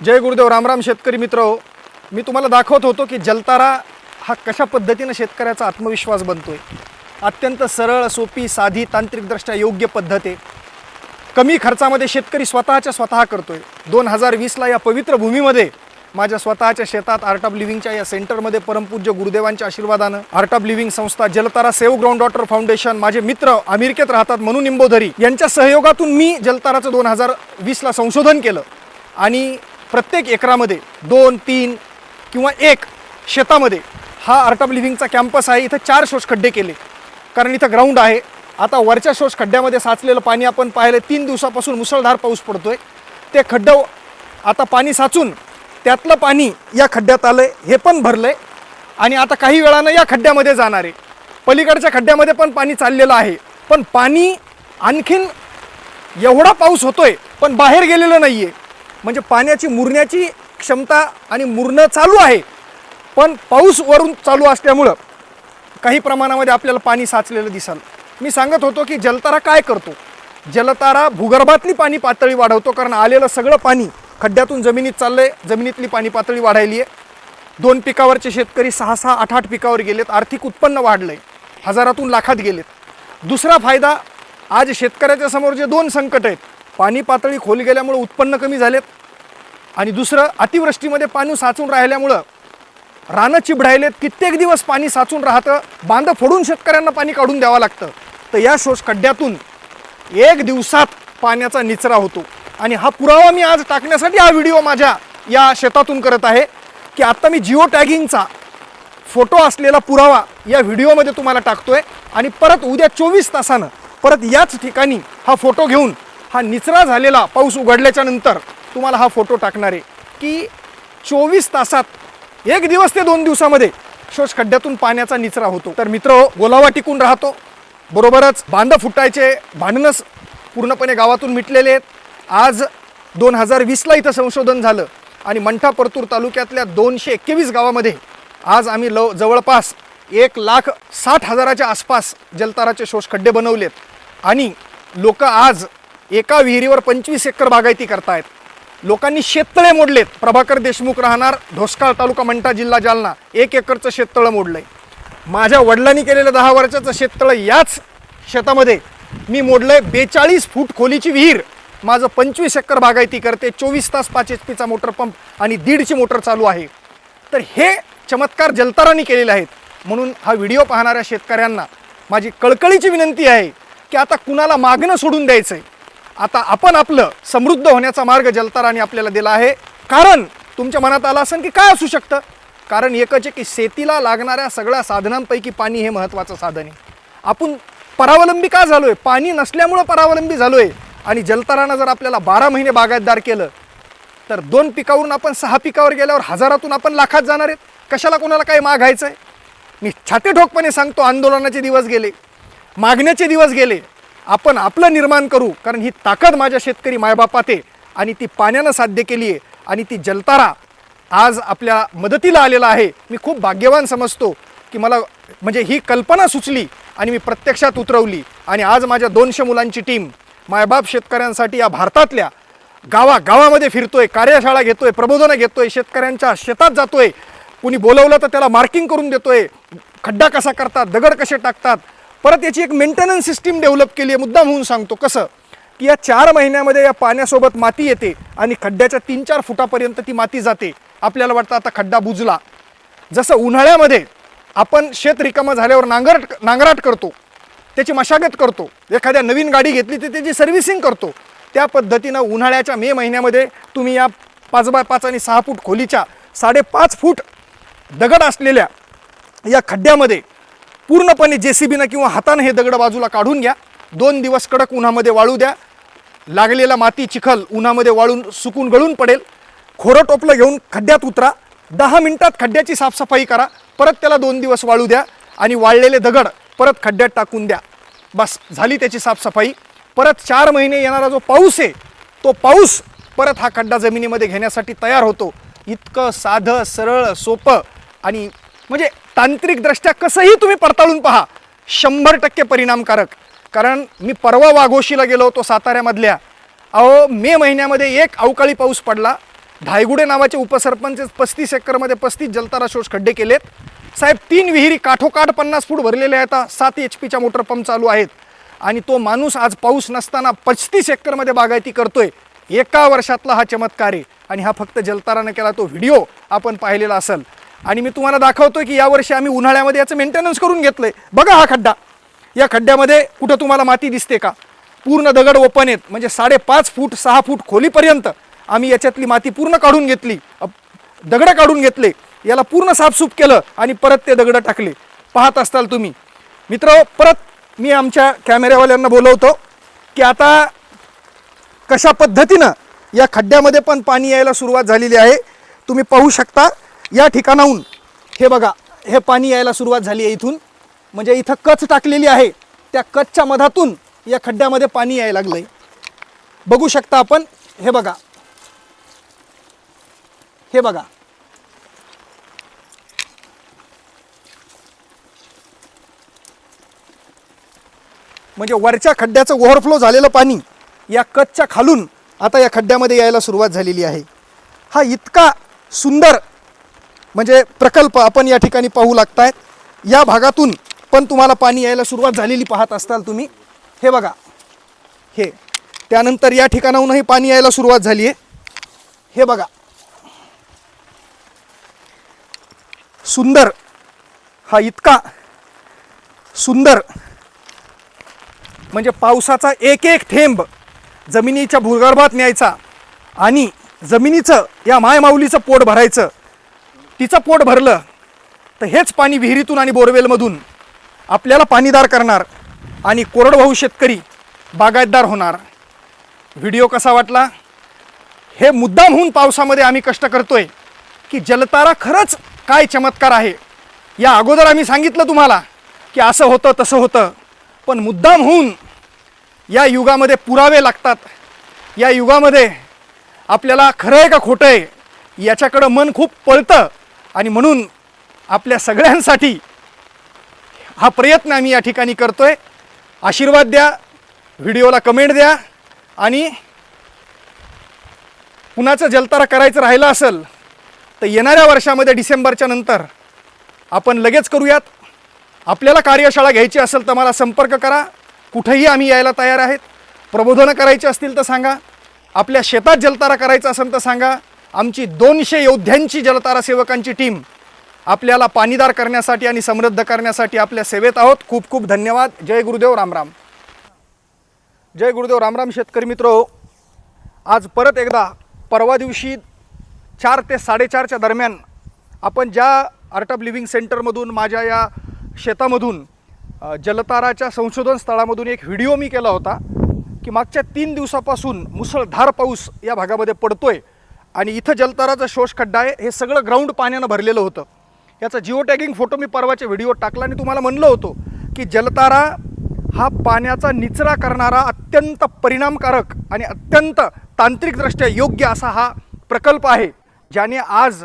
जय गुरुदेव रामराम शेतकरी मित्र. मी तुम्हाला दाखवत होतो की जलतारा हा कशा पद्धतीनं शेतकऱ्याचा आत्मविश्वास बनतो आहे अत्यंत सरळ सोपी साधी तांत्रिकदृष्ट्या योग्य पद्धत आहे. कमी खर्चामध्ये शेतकरी स्वतःच्या स्वतः करतो आहे दोन हजार वीसला या पवित्र भूमीमध्ये माझ्या स्वतःच्या शेतात आर्ट ऑफ लिव्हिंगच्या या सेंटरमध्ये परमपूज्य गुरुदेवांच्या आशीर्वादानं आर्ट ऑफ लिव्हिंग संस्था Jaltara save ground water foundation माझे मित्र अमेरिकेत राहतात म्हणून निंबोधरी. यांच्या सहयोगातून मी जलताराचं दोन हजार वीसला संशोधन केलं. आणि प्रत्येक एकरामध्ये दोन तीन किंवा एक शेतामध्ये हा आर्ट ऑफ लिव्हिंगचा कॅम्पस आहे. इथं चार शोष खड्डे केले. कारण इथं ग्राउंड आहे. आता वरच्या शोष खड्ड्यामध्ये साचलेलं पाणी आपण पाहिलं तीन दिवसापासून मुसळधार पाऊस पडतोय. ते खड्डं आता पाणी साचून त्यातलं पाणी या खड्ड्यात आलंय हे पण भरलंय. आणि आता काही वेळानं या खड्ड्यामध्ये जाणार आहे. पलीकडच्या खड्ड्यामध्ये पण पाणी चाललेलं आहे. पण पाणी आणखीन एवढा पाऊस होतोय पण बाहेर गेलेलं नाही आहे म्हणजे पाण्याची मुरण्याची क्षमता आणि मुरणं चालू आहे. पण पाऊस वरून चालू असल्यामुळं काही प्रमाणामध्ये आपल्याला पाणी साचलेलं दिसाल. मी सांगत होतो की जलतारा काय करतो? जलतारा भूगर्भातली पाणी पातळी वाढवतो कारण आलेलं सगळं पाणी खड्ड्यातून जमिनीत चाललं आहे जमिनीतली पाणी पातळी वाढायली आहे दोन पिकावरचे शेतकरी सहा सहा आठ आठ पिकावर गेलेत. आर्थिक उत्पन्न वाढलं आहे हजारातून लाखात गेलेत. दुसरा फायदा आज शेतकऱ्याच्या समोर जे दोन संकट आहेत पाणी पातळी खोल गेल्यामुळं उत्पन्न कमी झालेत. आणि दुसरं अतिवृष्टीमध्ये पाणी साचून राहिल्यामुळं रानं चिबडायलेत. कित्येक दिवस पाणी साचून राहतं. बांधं फोडून शेतकऱ्यांना पाणी काढून द्यावं लागतं. तर या शोष खड्ड्यातून एक दिवसात पाण्याचा निचरा होतो. आणि हा पुरावा मी आज टाकण्यासाठी हा व्हिडिओ माझ्या या शेतातून करत आहे की आत्ता मी जिओ टॅगिंगचा फोटो असलेला पुरावा या व्हिडिओमध्ये तुम्हाला टाकतोय. आणि परत उद्या चोवीस तासानं परत याच ठिकाणी हा फोटो घेऊन हा निचरा झालेला पाऊस उघडल्याच्या नंतर तुम्हाला हा फोटो टाकणार आहे की चोवीस तासात एक दिवस ते दोन दिवसामध्ये शोष खड्ड्यातून पाण्याचा निचरा होतो. तर मित्र गोलावा टिकून राहतो. बरोबरच बांध फुटायचे भांडणंच पूर्णपणे गावातून मिटलेले आहेत. आज दोन हजार वीसला इथं संशोधन झालं आणि मंठा परतूर तालुक्यातल्या दोनशे एकवीस गावामध्ये आज आम्ही लव जवळपास एक लाख साठ हजाराच्या आसपास जलताराचे शोष खड्डे बनवलेत. आणि लोक आज एका विहिरीवर पंचवीस एकर बागायती करतायत. लोकांनी शेततळे मोडलेत. प्रभाकर देशमुख राहणार ढोसकाळ तालुका मंठा जिल्हा जालना. एक एकरचं शेततळं मोडलंय. माझ्या वडिलांनी केलेलं दहा वर्षाचं शेततळं याच शेतामध्ये मी मोडलंय. बेचाळीस फूट खोलीची विहीर. माझं पंचवीस एकर बागायती करते. चोवीस तास पाच एच पीचा मोटर पंप आणि दीडची मोटर चालू आहे. तर हे चमत्कार जलतारांनी केलेले आहेत. म्हणून हा व्हिडिओ पाहणाऱ्या शेतकऱ्यांना माझी कळकळीची विनंती आहे की आता कुणाला मागणं सोडून द्यायचं आहे आता आपण आपलं समृद्ध होण्याचा मार्ग जलताराने आपल्याला दिला आहे. कारण तुमच्या मनात आलं असेल की काय असू शकतं? कारण एकच आहे की शेतीला लागणाऱ्या सगळ्या साधनांपैकी पाणी हे महत्त्वाचं साधन आहे. आपण परावलंबी का झालो आहे पाणी नसल्यामुळं परावलंबी झालो आहे आणि जलतारानं जर आपल्याला बारा महिने बागायतदार केलं तर दोन पिकावरून आपण सहा पिकावर गेल्यावर हजारातून आपण लाखात जाणार आहेत. कशाला कोणाला काही मागायचं आहे मी छातेठोकपणे सांगतो आंदोलनाचे दिवस गेले मागण्याचे दिवस गेले आपण आपलं निर्माण करू कारण ही ताकद माझ्या शेतकरी मायबापात आहे आणि ती पाण्यानं साध्य केली आहे आणि ती जलतारा आज आपल्या मदतीला आलेला आहे. मी खूप भाग्यवान समजतो की मला म्हणजे ही कल्पना सुचली आणि मी प्रत्यक्षात उतरवली. आणि आज माझ्या दोनशे मुलांची टीम मायबाप शेतकऱ्यांसाठी या भारतातल्या गावा गावामध्ये फिरतोय कार्यशाळा घेतोय प्रबोधनं घेतोय शेतकऱ्यांच्या शेतात जातोय. कुणी बोलवलं तर त्याला मार्किंग करून देतोय. खड्डा कसा करतात दगड कसे टाकतात परत याची एक मेंटेनन्स सिस्टीम डेव्हलप केली आहे मुद्दाम होऊन सांगतो. कसं? की या चार महिन्यामध्ये या पाण्यासोबत माती येते आणि खड्ड्याच्या तीन चार फुटापर्यंत ती माती जाते. आपल्याला वाटतं आता खड्डा बुजला. जसं उन्हाळ्यामध्ये आपण शेत रिकामं झाल्यावर नांगरट नांगराट करतो त्याची मशागत करतो एखाद्या नवीन गाडी घेतली तर त्याची सर्व्हिसिंग करतो. त्या पद्धतीनं उन्हाळ्याच्या मे महिन्यामध्ये तुम्ही या पाच बाय पाच आणि सहा फूट खोलीच्या साडेपाच फूट दगड असलेल्या या खड्ड्यामध्ये पूर्णपणे जे सी बीनं किंवा हातानं हे दगड बाजूला काढून घ्या. दोन दिवस कडक उन्हामध्ये वाळू द्या. लागलेला माती चिखल उन्हामध्ये वाळून सुकून गळून पडेल. खोरं टोपलं घेऊन खड्ड्यात उतरा. दहा मिनिटात खड्ड्याची साफसफाई करा. परत त्याला दोन दिवस वाळू द्या आणि वाळलेले दगड परत खड्ड्यात टाकून द्या. बस झाली त्याची साफसफाई. परत चार महिने येणारा जो पाऊस आहे तो पाऊस परत हा खड्डा जमिनीमध्ये घेण्यासाठी तयार होतो. इतकं साधं सरळ सोपं आणि म्हणजे तांत्रिकदृष्ट्या कसंही तुम्ही पडताळून पहा. शंभर टक्के परिणामकारक. कारण मी परवा वाघोशीला गेलो होतो साताऱ्यामधल्या. अहो मे महिन्यामध्ये एक अवकाळी पाऊस पडला. धायगुडे नावाचे उपसरपंच पस्तीस एकरमध्ये पस्तीस जलतारा शोष खड्डे केलेत. साहेब तीन विहिरी काठोकाठ पन्नास फूट भरलेले आहेत. सात एच पीच्या मोटर पंप चालू आहेत. आणि तो माणूस आज पाऊस नसताना पस्तीस एकरमध्ये बागायती करतोय. एका वर्षातला हा चमत्कार. आहे आणि हा फक्त जलतारानं केला तो व्हिडिओ आपण पाहिलेला असेल. आणि मी तुम्हाला दाखवतोय की यावर्षी आम्ही उन्हाळ्यामध्ये याचं मेंटेनन्स करून घेतलंय. बघा हा खड्डा. या खड्ड्यामध्ये कुठं तुम्हाला माती दिसते का? पूर्ण दगड ओपन आहेत. म्हणजे साडेपाच फूट सहा फूट खोलीपर्यंत आम्ही याच्यातली माती पूर्ण काढून घेतली. दगडं काढून घेतले. याला पूर्ण साफसूफ केलं आणि परत ते दगडं टाकले. पाहत असताल तुम्ही. मित्र परत मी आमच्या कॅमेऱ्यावाल्यांना बोलवतो की आता कशा पद्धतीनं या खड्ड्यामध्ये पण पाणी यायला सुरुवात झालेली आहे. तुम्ही पाहू शकता. या ठिकाणाहून हे बघा हे पाणी यायला सुरुवात झाली आहे इथून. म्हणजे इथं कच टाकलेली आहे. त्या कचच्या मधातून या खड्ड्यामध्ये पाणी यायला लागलंय. बघू शकता आपण हे बघा. हे बघा. म्हणजे वरच्या खड्ड्याचं ओव्हरफ्लो झालेलं पाणी या कचच्या खालून आता या खड्ड्यामध्ये यायला सुरुवात झालेली आहे. हा इतका सुंदर म्हणजे प्रकल्प आपण या ठिकाणी पाहू लागतायत. या भागातून पण तुम्हाला पाणी यायला सुरुवात झालेली पाहत असताल तुम्ही. हे बघा. हे. त्यानंतर या ठिकाणाहूनही पाणी यायला सुरुवात झाली आहे. हे बघा. सुंदर. हा इतका सुंदर. म्हणजे पावसाचा एक एक थेंब जमिनीच्या भूगर्भात न्यायचा आणि जमिनीचं या मायमाऊलीचं पोट भरायचं तिचं पोट भरलं तर हेच पाणी विहिरीतून आणि बोरवेलमधून आपल्याला पाणीदार करणार आणि कोरडवाहू शेतकरी बागायतदार होणार. व्हिडिओ कसा वाटला? हे मुद्दाम होऊन पावसामध्ये आम्ही कष्ट करतोय की जलतारा खरंच काय चमत्कार आहे? या अगोदर आम्ही सांगितलं तुम्हाला की असं होतं तसं होतं पण मुद्दाम होऊन या युगामध्ये पुरावे लागतात. या युगामध्ये आपल्याला खरं आहे का खोटं आहे याच्याकडं मन खूप पळतं. आणि म्हणून आपल्या सगळ्यांसाठी हा प्रयत्न आम्ही या ठिकाणी करतोय. आशीर्वाद द्या व्हिडिओला कमेंट द्या आणि कुणाचं जलतारा करायचं राहिलं असेल तर येणाऱ्या वर्षामध्ये डिसेंबरच्या नंतर आपण लगेच करूयात. आपल्याला कार्यशाळा घ्यायची असेल तर मला संपर्क करा. कुठेही आम्ही यायला तयार आहेत. प्रबोधनं करायची असतील तर सांगा. आपल्या शेतात जलतारा करायचा असेल तर सांगा. आमची दोनशे योद्ध्यांची जलतारा सेवकांची टीम आपल्याला पाणीदार करण्यासाठी आणि समृद्ध करण्यासाठी आपल्या सेवेत आहोत. खूप खूप धन्यवाद. जय गुरुदेव रामराम जय गुरुदेव रामराम शेतकरी मित्र. आज परत एकदा परवा दिवशी चार ते साडेचारच्या दरम्यान आपण ज्या आर्ट ऑफ लिव्हिंग सेंटरमधून माझ्या या शेतामधून जलताराच्या संशोधन स्थळामधून एक व्हिडिओ मी केला होता की मागच्या तीन दिवसापासून मुसळधार पाऊस या भागामध्ये पडतोय. आणि इथं जलताराचा शोष खड्डा आहे. हे सगळं ग्राउंड पाण्यानं भरलेलं होतं. याचा जिओ टॅगिंग फोटो मी परवाच्या व्हिडिओ टाकला आणि तुम्हाला म्हणलं होतो की जलतारा हा पाण्याचा निचरा करणारा अत्यंत परिणामकारक आणि अत्यंत तांत्रिकदृष्ट्या योग्य असा हा प्रकल्प आहे ज्याने आज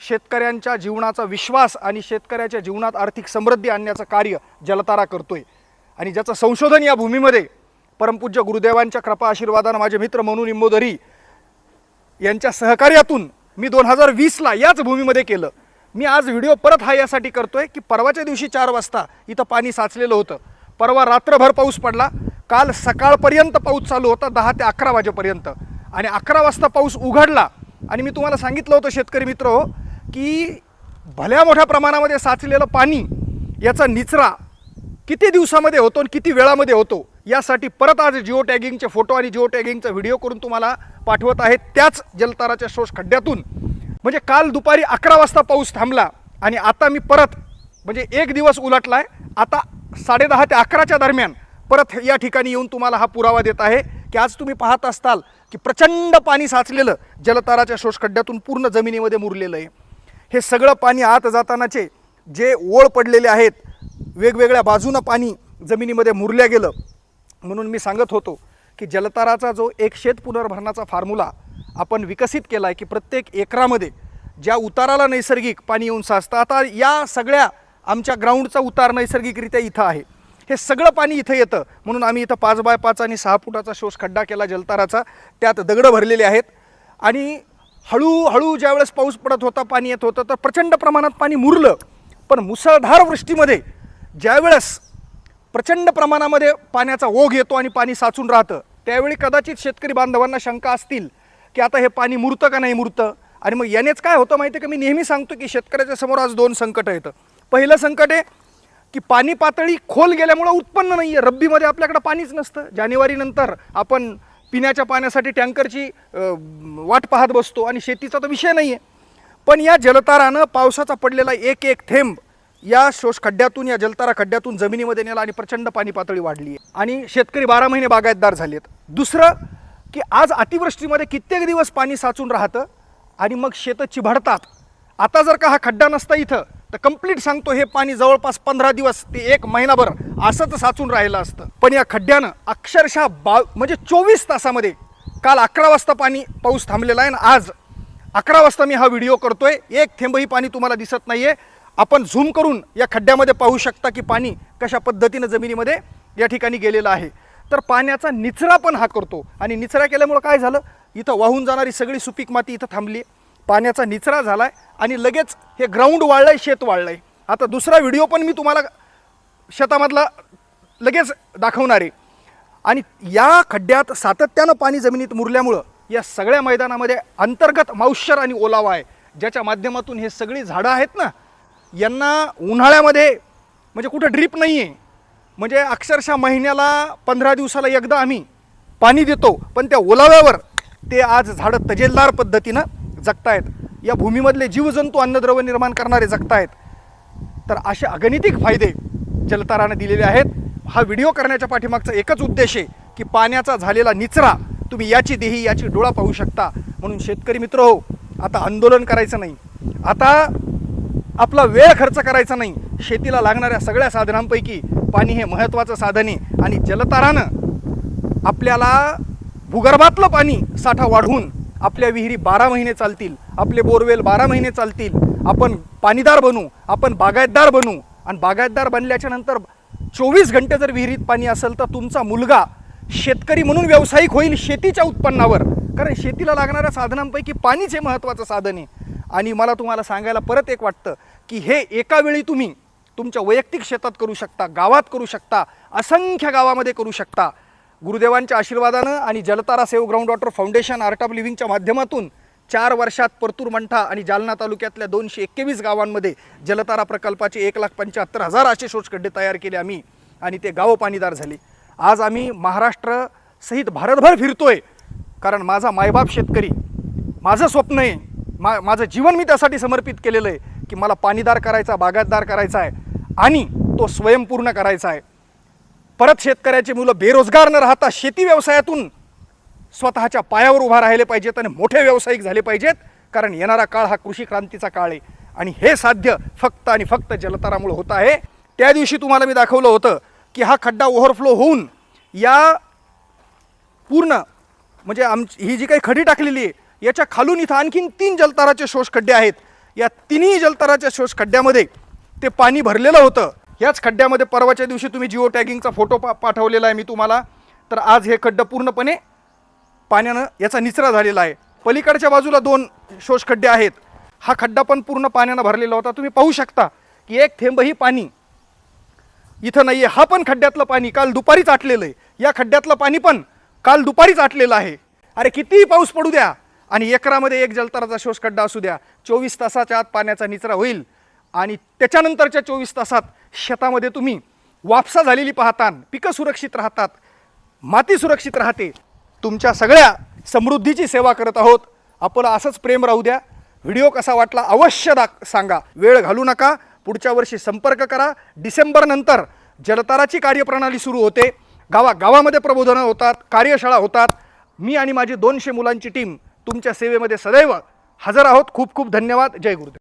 शेतकऱ्यांच्या जीवनाचा विश्वास आणि शेतकऱ्याच्या जीवनात आर्थिक समृद्धी आणण्याचं कार्य जलतारा करतोय. आणि ज्याचं संशोधन या भूमीमध्ये परमपूज्य गुरुदेवांच्या कृपा आशीर्वादानं माझे मित्र मनू निंबोदरी यांच्या सहकार्यातून मी दोन हजार वीसला याच भूमीमध्ये केलं. मी आज व्हिडिओ परत हा यासाठी करतोय की परवाच्या दिवशी चार वाजता इथं पाणी साचलेलं होतं. परवा रात्रभर पाऊस पडला. काल सकाळपर्यंत पाऊस चालू होता दहा ते अकरा वाजेपर्यंत. आणि अकरा वाजता पाऊस उघडला. आणि मी तुम्हाला सांगितलं होतं शेतकरी मित्र हो की भल्या मोठ्या प्रमाणामध्ये साचलेलं पाणी याचा निचरा किती दिवसामध्ये होतो आणि किती वेळामध्ये होतो यासाठी परत आज जिओ टॅगिंगचे फोटो आणि जिओ टॅगिंगचा व्हिडिओ करून तुम्हाला पाठवत आहेत त्याच जलताराच्या शोष खड्ड्यातून म्हणजे काल दुपारी अकरा वाजता पाऊस थांबला आणि आता मी परत म्हणजे एक दिवस उलटला आहे आता साडेदहा ते अकराच्या दरम्यान परत या ठिकाणी येऊन तुम्हाला हा पुरावा देत आहे की आज तुम्ही पाहत असताल की प्रचंड पाणी साचलेलं जलताराच्या शोषखड्ड्यातून पूर्ण जमिनीमध्ये मुरलेलं आहे. हे सगळं पाणी आत जातानाचे जे ओळ पडलेले आहेत वेगवेगळ्या बाजूनं पाणी जमिनीमध्ये मुरल्या गेलं म्हणून मी सांगत होतो की जलताराचा जो एक शेत पुनर्भरणाचा फॉर्म्युला आपण विकसित केला आहे की प्रत्येक एकरामध्ये ज्या उताराला नैसर्गिक पाणी येऊन साचतं आता या सगळ्या आमच्या ग्राउंडचा उतार नैसर्गिकरित्या इथं आहे. हे सगळं पाणी इथं येतं. म्हणून आम्ही इथं पाच बाय पाच आणि सहा फुटाचा शोष खड्डा केला जलताराचा. त्यात दगडं भरलेले आहेत. आणि हळूहळू ज्यावेळेस पाऊस पडत होता पाणी येत होतं तर प्रचंड प्रमाणात पाणी मुरलं. पण मुसळधार वृष्टीमध्ये ज्यावेळेस प्रचंड प्रमाणामध्ये पाण्याचा ओघ येतो आणि पाणी साचून राहतं. त्यावेळी कदाचित शेतकरी बांधवांना शंका असतील की आता हे पाणी मुरतं का नाही मुरतं? आणि मग यानेच काय होतं माहिती आहे का? मी नेहमी सांगतो की शेतकऱ्याच्या समोर आज दोन संकट येतं पहिलं संकट आहे की पाणी पातळी खोल गेल्यामुळं उत्पन्न नाही आहे रब्बीमध्ये आपल्याकडं पाणीच नसतं. जानेवारीनंतर आपण पिण्याच्या पाण्यासाठी टँकरची वाट पाहत बसतो आणि शेतीचा तर विषय नाही आहे पण या जलतारानं पावसाचा पडलेला एक एक थेंब या शोष खड्ड्यातून या जलतारा खड्ड्यातून जमिनीमध्ये नेला आणि प्रचंड पाणी पातळी वाढली आहे. आणि शेतकरी बारा महिने बागायतदार झालेत. दुसरं की आज अतिवृष्टीमध्ये कित्येक दिवस पाणी साचून राहतं आणि मग शेतं चिभाडतात आता जर का हा खड्डा नसता इथं तर कंप्लीट सांगतो हे पाणी जवळपास पंधरा दिवस ते एक महिनाभर असंच साचून राहिलं असतं. पण या खड्ड्यानं अक्षरशः बा म्हणजे चोवीस तासामध्ये काल अकरा वाजता पाणी पाऊस थांबलेला आहे आणि आज अकरा वाजता मी हा व्हिडिओ करतोय. एक थेंबही पाणी तुम्हाला दिसत नाही आहे आपण झूम करून या खड्ड्यामध्ये पाहू शकता की पाणी कशा पद्धतीनं जमिनीमध्ये या ठिकाणी गेलेलं आहे. तर पाण्याचा निचरा पण हा करतो आणि निचरा केल्यामुळं काय झालं? इथं वाहून जाणारी सगळी सुपीक माती इथं थांबली पाण्याचा निचरा झाला आहे आणि लगेच हे ग्राउंड वाढलंय शेत वाढलंय आता दुसरा व्हिडिओ पण मी तुम्हाला शेतामधला लगेच दाखवणार आहे. आणि या खड्ड्यात सातत्यानं पाणी जमिनीत मुरल्यामुळं या सगळ्या मैदानामध्ये अंतर्गत माऊश्चर आणि ओलावा आहे ज्याच्या माध्यमातून हे सगळी झाडं आहेत ना यांना उन्हाळ्यामध्ये म्हणजे कुठं ड्रीप नाही आहे म्हणजे अक्षरशः महिन्याला पंधरा दिवसाला एकदा आम्ही पाणी देतो पण त्या ओलाव्यावर ते आज झाडं तजेलदार पद्धतीनं जगतायत. या भूमीमधले जीवजंतू अन्नद्रव्य निर्माण करणारे जगतायत. तर असे अगणितिक फायदे जलतारानं दिलेले आहेत. हा व्हिडिओ करण्याच्या पाठीमागचा एकच उद्देश आहे की पाण्याचा झालेला निचरा तुम्ही याची देही याची डोळा पाहू शकता. म्हणून शेतकरी मित्र हो आता आंदोलन करायचं नाही. आता आपला वेळ खर्च करायचा नाही. शेतीला लागणाऱ्या सगळ्या साधनांपैकी पाणी हे महत्त्वाचं साधन आहे. आणि जलतारानं आपल्याला भूगर्भातलं पाणी साठा वाढवून आपल्या विहिरी बारा महिने चालतील आपले बोरवेल बारा महिने चालतील आपण पाणीदार बनू आपण बागायतदार बनू. आणि बागायतदार बनल्याच्या नंतर चोवीस घंटे जर विहिरीत पाणी असेल तर तुमचा मुलगा शेतकरी म्हणून व्यावसायिक होईल शेतीच्या उत्पन्नावर. कारण शेतीला लागणाऱ्या साधनांपैकी पाणीच हे महत्त्वाचं साधन आहे. आणि मला तुम्हाला सांगायला परत एक वाटतं की हे एका वेळी तुम्ही तुमच्या वैयक्तिक शेतात करू शकता गावात करू शकता असंख्य गावामध्ये करू शकता. गुरुदेवांच्या आशीर्वादानं आणि Jaltara save ground water foundation art of लिव्हिंगच्या माध्यमातून चार वर्षात परतूर मंठा आणि जालना तालुक्यातल्या दोनशे एक्केवीस गावांमध्ये जलतारा प्रकल्पाचे एक लाख पंच्याहत्तर हजार असे शोषखड्डे तयार केले आम्ही आणि ते गावं पाणीदार झाले. आज आम्ही महाराष्ट्र सहित भारतभर फिरतोय कारण माझा मायबाप शेतकरी माझं स्वप्न आहे मा माझं जीवन मी त्यासाठी समर्पित केलेलं आहे की मला पाणीदार करायचा बागायतदार करायचा आहे आणि तो स्वयंपूर्ण करायचा आहे. परत शेतकऱ्याची मुलं बेरोजगार न राहता शेती व्यवसायातून स्वतःच्या पायावर उभा राहिले पाहिजेत आणि मोठे व्यावसायिक झाले पाहिजेत कारण येणारा काळ हा कृषी क्रांतीचा काळ आहे. आणि हे साध्य फक्त आणि फक्त जलतारामुळे होत आहे. त्या दिवशी तुम्हाला मी दाखवलं होतं की हा खड्डा ओव्हरफ्लो होऊन या पूर्ण म्हणजे आमची ही जी काही खडी टाकलेली आहे याच्या खालून इथं आणखीन तीन जलताराचे शोष खड्डे आहेत. या तिन्ही जलताराच्या शोष खड्ड्यामध्ये ते पाणी भरलेलं होतं. याच खड्ड्यामध्ये परवाच्या दिवशी तुम्ही जिओ टॅगिंगचा फोटो पा पाठवलेला आहे मी तुम्हाला. तर आज हे खड्डं पूर्णपणे पाण्यानं याचा निचरा झालेला आहे. पलीकडच्या बाजूला दोन शोष खड्डे आहेत. हा खड्डा पण पूर्ण पाण्यानं भरलेला होता. तुम्ही पाहू शकता की एक थेंबही पाणी इथं नाही आहे हा पण खड्ड्यातलं पाणी काल दुपारीच आटलेलं आहे. या खड्ड्यातलं पाणी पण काल दुपारीच आटलेलं आहे. अरे कितीही पाऊस पडू द्या. आणि एकरामध्ये एक जलताराचा शोषखड्डा असू द्या चोवीस तासाच्या आत पाण्याचा निचरा होईल. आणि त्याच्यानंतरच्या चोवीस तासात शेतामध्ये तुम्ही वापसा झालेली पाहतान पिकं सुरक्षित राहतात माती सुरक्षित राहते. तुमच्या सगळ्या समृद्धीची सेवा करत आहोत. आपलं असंच प्रेम राहू द्या. व्हिडिओ कसा वाटला अवश्य दाख सांगा. वेळ घालू नका. पुढच्या वर्षी संपर्क करा. डिसेंबरनंतर जलताराची कार्यप्रणाली सुरू होते. गावा गावामध्ये प्रबोधनं होतात कार्यशाळा होतात. मी आणि माझी दोनशे मुलांची टीम तुमच्या सेवेमध्ये सदैव हजर आहोत. खूप खूप धन्यवाद. जय गुरुदेव.